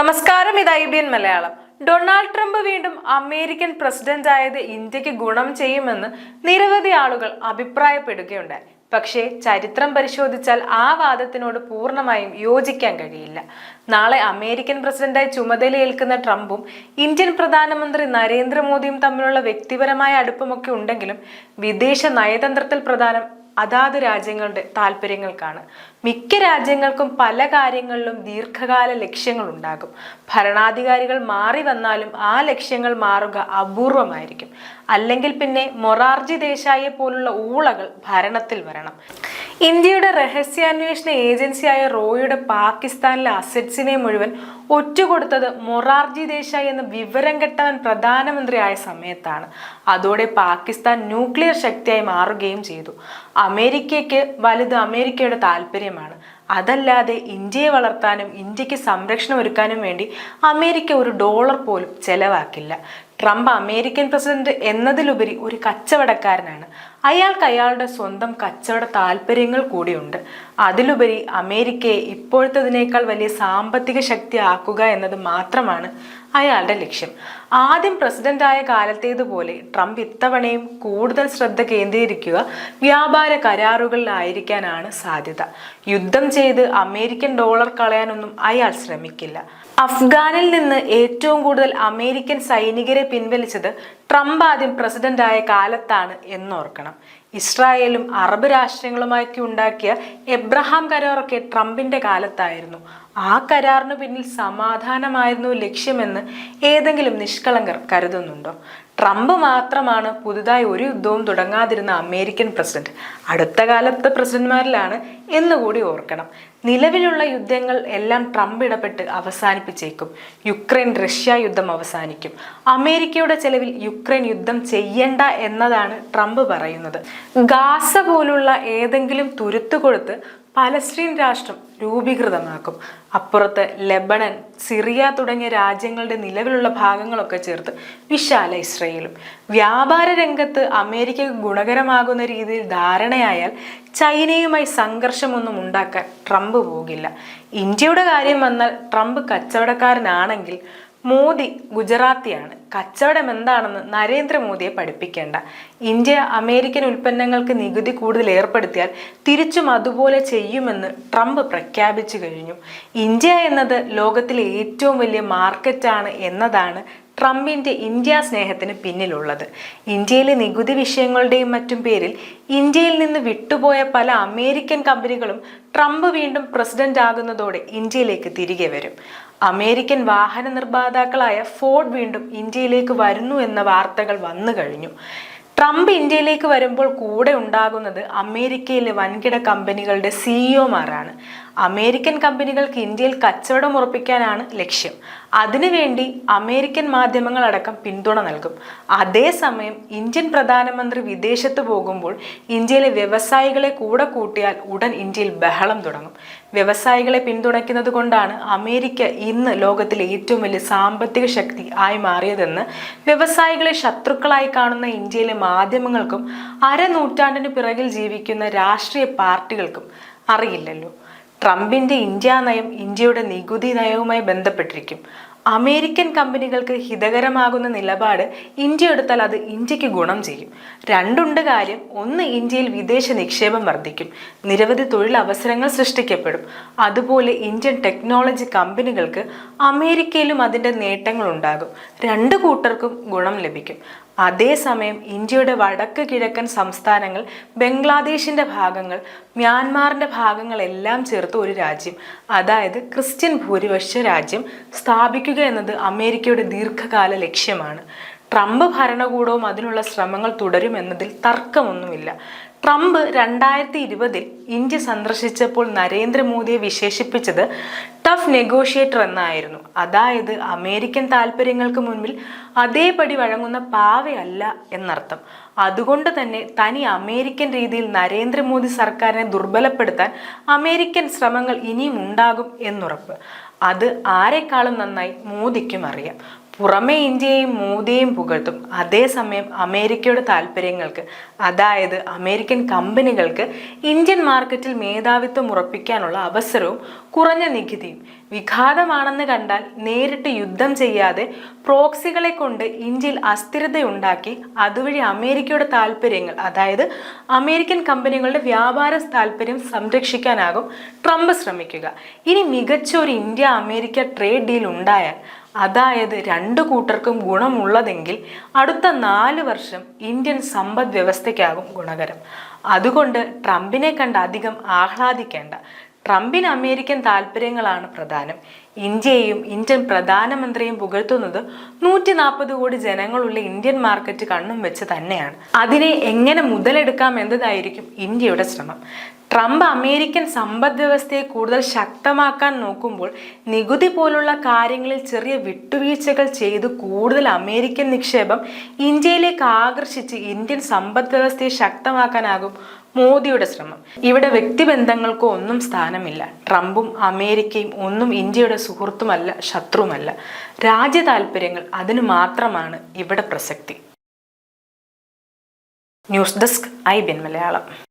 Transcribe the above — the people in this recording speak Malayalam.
നമസ്കാരം ഇത് I B N Malayalam. Donald Trump വീണ്ടും അമേരിക്കൻ പ്രസിഡന്റ് ആയത് ഇന്ത്യയ്ക്ക് ഗുണം ചെയ്യുമെന്ന് നിരവധി ആളുകൾ അഭിപ്രായപ്പെടുകയുണ്ടായി. പക്ഷേ ചരിത്രം പരിശോധിച്ചാൽ ആ വാദത്തിനോട് പൂർണമായും യോജിക്കാൻ കഴിയില്ല. നാളെ അമേരിക്കൻ പ്രസിഡന്റായി ചുമതലയേൽക്കുന്ന ട്രംപും ഇന്ത്യൻ പ്രധാനമന്ത്രി നരേന്ദ്രമോദിയും തമ്മിലുള്ള വ്യക്തിപരമായ അടുപ്പമൊക്കെ ഉണ്ടെങ്കിലും വിദേശ നയതന്ത്രത്തിൽ പ്രധാനം അതാത് രാജ്യങ്ങളുടെ താല്പര്യങ്ങൾക്കാണ്. മിക്ക രാജ്യങ്ങൾക്കും പല കാര്യങ്ങളിലും ദീർഘകാല ലക്ഷ്യങ്ങൾ ഉണ്ടാകും ഭരണാധികാരികൾ മാറി വന്നാലും ആ ലക്ഷ്യങ്ങൾ മാറുക അപൂർവമായിരിക്കും. അല്ലെങ്കിൽ പിന്നെ മൊറാർജി ദേശായിയെ പോലുള്ള ഊളകൾ ഭരണത്തിൽ വരണം. ഇന്ത്യയുടെ രഹസ്യാന്വേഷണ ഏജൻസിയായ റോയുടെ പാകിസ്ഥാനിലെ അസറ്റ്സിനെ മുഴുവൻ ഒറ്റുകൊടുത്തത് മൊറാർജി ദേശായി എന്ന വിവരം കെട്ടവൻ പ്രധാനമന്ത്രിയായ സമയത്താണ്. അതോടെ പാകിസ്ഥാൻ ന്യൂക്ലിയർ ശക്തിയായി മാറുകയും ചെയ്തു. അമേരിക്കയ്ക്ക് വലുത് അമേരിക്കയുടെ താല്പര്യമാണ്. അതല്ലാതെ ഇന്ത്യയെ വളർത്താനും ഇന്ത്യയ്ക്ക് സംരക്ഷണം ഒരുക്കാനും വേണ്ടി അമേരിക്ക ഒരു ഡോളർ പോലും ചെലവാക്കില്ല. ട്രംപ് അമേരിക്കൻ പ്രസിഡന്റ് എന്നതിലുപരി ഒരു കച്ചവടക്കാരനാണ്. അയാൾക്ക് അയാളുടെ സ്വന്തം കച്ചവട താല്പര്യങ്ങൾ കൂടിയുണ്ട്. അതിലുപരി അമേരിക്കയെ ഇപ്പോഴത്തതിനേക്കാൾ വലിയ സാമ്പത്തിക ശക്തി ആക്കുക എന്നത് മാത്രമാണ് അയാളുടെ ലക്ഷ്യം. ആദ്യം പ്രസിഡന്റായ കാലത്തേതുപോലെ ട്രംപ് ഇത്തവണയും കൂടുതൽ ശ്രദ്ധ കേന്ദ്രീകരിക്കുക വ്യാപാര കരാറുകളിലായിരിക്കാനാണ് സാധ്യത. യുദ്ധം ചെയ്ത് അമേരിക്കൻ ഡോളർ കളയാനൊന്നും അയാൾ ശ്രമിക്കില്ല. അഫ്ഗാനിൽ നിന്ന് ഏറ്റവും കൂടുതൽ അമേരിക്കൻ സൈനികരെ പിൻവലിച്ചത് ട്രംപ് ആദ്യം പ്രസിഡന്റായ കാലത്താണ് എന്നോർക്കണം. ഇസ്രായേലും അറബ് രാഷ്ട്രങ്ങളുമായൊക്കെ ഉണ്ടാക്കിയ എബ്രഹാം കരാറൊക്കെ ട്രംപിന്റെ കാലത്തായിരുന്നു. ആ കരാറിന് പിന്നിൽ സമാധാനമായിരുന്നു ലക്ഷ്യമെന്ന് ഏതെങ്കിലും നിഷ്കളങ്കർ കരുതുന്നുണ്ടോ? ട്രംപ് മാത്രമാണ് പുതുതായി ഒരു യുദ്ധവും തുടങ്ങാതിരുന്ന അമേരിക്കൻ പ്രസിഡന്റ്. അടുത്ത കാലത്തെ പ്രസിഡന്റ്മാരിലാണ് എന്നുകൂടി ഓർക്കണം. നിലവിലുള്ള യുദ്ധങ്ങൾ എല്ലാം ട്രംപ് ഇടപെട്ട് അവസാനിപ്പിച്ചേക്കും. യുക്രൈൻ റഷ്യ യുദ്ധം അവസാനിക്കും. അമേരിക്കയുടെ ചെലവിൽ യുക്രൈൻ യുദ്ധം ചെയ്യണ്ട എന്നതാണ് ട്രംപ് പറയുന്നത്. ഗാസ പോലുള്ള ഏതെങ്കിലും തുരുത്തു കൊടുത്ത് പലസ്തീൻ രാഷ്ട്രം രൂപീകൃതമാക്കും. അപ്പുറത്ത് ലെബനൻ സിറിയ തുടങ്ങിയ രാജ്യങ്ങളുടെ നിലവിലുള്ള ഭാഗങ്ങളൊക്കെ ചേർത്ത് വിശാല ഇസ്രയേലും വ്യാപാര രംഗത്ത് അമേരിക്കയ്ക്ക് ഗുണകരമാകുന്ന രീതിയിൽ ധാരണയായാൽ ചൈനയുമായി സംഘർഷമൊന്നും ഉണ്ടാക്കാൻ ട്രംപ് പോകില്ല. ഇന്ത്യയുടെ കാര്യം വന്നാൽ ട്രംപ് കച്ചവടക്കാരനാണെങ്കിൽ മോദി ഗുജറാത്തിയാണ്. കച്ചവടം എന്താണെന്ന് നരേന്ദ്രമോദിയെ പഠിപ്പിക്കേണ്ട. ഇന്ത്യ അമേരിക്കൻ ഉൽപ്പന്നങ്ങൾക്ക് നികുതി കൂടുതൽ ഏർപ്പെടുത്തിയാൽ തിരിച്ചും അതുപോലെ ചെയ്യുമെന്ന് ട്രംപ് പ്രഖ്യാപിച്ചു കഴിഞ്ഞു. ഇന്ത്യ എന്നത് ലോകത്തിലെ ഏറ്റവും വലിയ മാർക്കറ്റാണ് എന്നതാണ് ട്രംപിന്റെ ഇന്ത്യ സ്നേഹത്തിന് പിന്നിലുള്ളത്. ഇന്ത്യയിലെ നികുതി വിഷയങ്ങളുടെയും മറ്റും പേരിൽ ഇന്ത്യയിൽ നിന്ന് വിട്ടുപോയ പല അമേരിക്കൻ കമ്പനികളും ട്രംപ് വീണ്ടും പ്രസിഡന്റ് ആകുന്നതോടെ ഇന്ത്യയിലേക്ക് തിരികെ വരും. അമേരിക്കൻ വാഹന നിർമ്മാതാക്കളായ ഫോർഡ് വീണ്ടും ഇന്ത്യയിലേക്ക് വരുന്നു എന്ന വാർത്തകൾ വന്നു കഴിഞ്ഞു. ട്രംപ് ഇന്ത്യയിലേക്ക് വരുമ്പോൾ കൂടെ ഉണ്ടാകുന്നത് അമേരിക്കയിലെ വൻകിട കമ്പനികളുടെ സിഇഒമാരാണ് അമേരിക്കൻ കമ്പനികൾക്ക് ഇന്ത്യയിൽ കച്ചവടം ഉറപ്പിക്കാനാണ് ലക്ഷ്യം. അതിനുവേണ്ടി അമേരിക്കൻ മാധ്യമങ്ങളടക്കം പിന്തുണ നൽകും. അതേസമയം ഇന്ത്യൻ പ്രധാനമന്ത്രി വിദേശത്ത് പോകുമ്പോൾ ഇന്ത്യയിലെ വ്യവസായികളെ കൂടെ കൂട്ടിയാൽ ഉടൻ ഇന്ത്യയിൽ ബഹളം തുടങ്ങും. വ്യവസായികളെ പിന്തുണയ്ക്കുന്നത് കൊണ്ടാണ് അമേരിക്ക ഇന്ന് ലോകത്തിലെ ഏറ്റവും വലിയ സാമ്പത്തിക ശക്തി ആയി മാറിയതെന്ന് വ്യവസായികളെ ശത്രുക്കളായി കാണുന്ന ഇന്ത്യയിലെ മാധ്യമങ്ങൾക്കും അരനൂറ്റാണ്ടിന് പിറകിൽ ജീവിക്കുന്ന രാഷ്ട്രീയ പാർട്ടികൾക്കും അറിയില്ലല്ലോ. ട്രംപിന്റെ ഇന്ത്യ നയം ഇന്ത്യയുടെ നികുതി നയവുമായി ബന്ധപ്പെട്ടിരിക്കും. അമേരിക്കൻ കമ്പനികൾക്ക് ഹിതകരമാകുന്ന നിലപാട് ഇന്ത്യ എടുത്താൽ അത് ഇന്ത്യയ്ക്ക് ഗുണം ചെയ്യും. രണ്ടുണ്ട് കാര്യം ഒന്ന് ഇന്ത്യയിൽ വിദേശ നിക്ഷേപം വർദ്ധിക്കും. നിരവധി തൊഴിലവസരങ്ങൾ സൃഷ്ടിക്കപ്പെടും. അതുപോലെ ഇന്ത്യൻ ടെക്നോളജി കമ്പനികൾക്ക് അമേരിക്കയിലും അതിന്റെ നേട്ടങ്ങൾ ഉണ്ടാകും രണ്ടു കൂട്ടർക്കും ഗുണം ലഭിക്കും. അതേസമയം ഇന്ത്യയുടെ വടക്ക് കിഴക്കൻ സംസ്ഥാനങ്ങൾ ബംഗ്ലാദേശിന്റെ ഭാഗങ്ങൾ മ്യാൻമാറിന്റെ ഭാഗങ്ങളെല്ലാം ചേർത്ത് ഒരു രാജ്യം അതായത് ക്രിസ്ത്യൻ ഭൂരിപക്ഷ രാജ്യം സ്ഥാപിക്കുക എന്നത് അമേരിക്കയുടെ ദീർഘകാല ലക്ഷ്യമാണ്. ട്രംപ് ഭരണകൂടവും അതിനുള്ള ശ്രമങ്ങൾ തുടരുമെന്നതിൽ തർക്കമൊന്നുമില്ല. ട്രംപ് രണ്ടായിരത്തി ഇരുപതിൽ ഇന്ത്യ സന്ദർശിച്ചപ്പോൾ നരേന്ദ്രമോദിയെ വിശേഷിപ്പിച്ചത് ടഫ് നെഗോഷിയേറ്റർ എന്നായിരുന്നു. അതായത് അമേരിക്കൻ താല്പര്യങ്ങൾക്ക് മുൻപിൽ അതേപടി വഴങ്ങുന്ന പാവയല്ല എന്നർത്ഥം. അതുകൊണ്ട് തന്നെ തനി അമേരിക്കൻ രീതിയിൽ നരേന്ദ്രമോദി സർക്കാരിനെ ദുർബലപ്പെടുത്താൻ അമേരിക്കൻ ശ്രമങ്ങൾ ഇനിയും ഉണ്ടാകും എന്നുറപ്പ്. അത് ആരെക്കാളും നന്നായി മോദിക്കും അറിയാം. പുറമെ ഇന്ത്യയെയും മോദിയെയും പുകഴ്ത്തും. അതേസമയം അമേരിക്കയുടെ താല്പര്യങ്ങൾക്ക് അതായത് അമേരിക്കൻ കമ്പനികൾക്ക് ഇന്ത്യൻ മാർക്കറ്റിൽ മേധാവിത്വം ഉറപ്പിക്കാനുള്ള അവസരവും കുറഞ്ഞ നികുതിയും വിഘാതമാണെന്ന് കണ്ടാൽ നേരിട്ട് യുദ്ധം ചെയ്യാതെ പ്രോക്സികളെ കൊണ്ട് ഇന്ത്യയിൽ അസ്ഥിരതയുണ്ടാക്കി അതുവഴി അമേരിക്കയുടെ താല്പര്യങ്ങൾ അതായത് അമേരിക്കൻ കമ്പനികളുടെ വ്യാപാര താല്പര്യം സംരക്ഷിക്കാനാകും ട്രംപ് ശ്രമിക്കുക. ഇനി മികച്ച ഒരു ഇന്ത്യ അമേരിക്ക ട്രേഡ് ഡീൽ ഉണ്ടായാൽ അതായത് രണ്ടു കൂട്ടർക്കും ഗുണമുള്ളതെങ്കിൽ അടുത്ത നാല് വർഷം ഇന്ത്യൻ സമ്പദ് വ്യവസ്ഥയ്ക്കാകും ഗുണകരം. അതുകൊണ്ട് ട്രംപിനെ കണ്ട് അധികം ആഹ്ലാദിക്കേണ്ട. ട്രംപിന് അമേരിക്കൻ താല്പര്യങ്ങളാണ് പ്രധാനം. ഇന്ത്യയും ഇന്ത്യൻ പ്രധാനമന്ത്രിയും പുകഴ്ത്തുന്നത് നൂറ്റി നാൽപ്പത് കോടി ജനങ്ങളുള്ള ഇന്ത്യൻ മാർക്കറ്റ് കണ്ണും വെച്ച് തന്നെയാണ്. അതിനെ എങ്ങനെ മുതലെടുക്കാം എന്നതായിരിക്കും ഇന്ത്യയുടെ ശ്രമം. ട്രംപ് അമേരിക്കൻ സമ്പദ് വ്യവസ്ഥയെ കൂടുതൽ ശക്തമാക്കാൻ നോക്കുമ്പോൾ നികുതി പോലുള്ള കാര്യങ്ങളിൽ ചെറിയ വിട്ടുവീഴ്ചകൾ ചെയ്ത് കൂടുതൽ അമേരിക്കൻ നിക്ഷേപം ഇന്ത്യയിലേക്ക് ആകർഷിച്ച് ഇന്ത്യൻ സമ്പദ് വ്യവസ്ഥയെ ശക്തമാക്കാനാകും മോദിയുടെ ശ്രമം. ഇവിടെ വ്യക്തിബന്ധങ്ങൾക്കോ ഒന്നും സ്ഥാനമില്ല. ട്രംപും അമേരിക്കയും ഒന്നും ഇന്ത്യയുടെ സുഹൃത്തുമല്ല ശത്രുമല്ല. രാജ്യ താല്പര്യങ്ങൾ അതിന് മാത്രമാണ് ഇവിടെ പ്രസക്തി. News desk I B N Malayalam.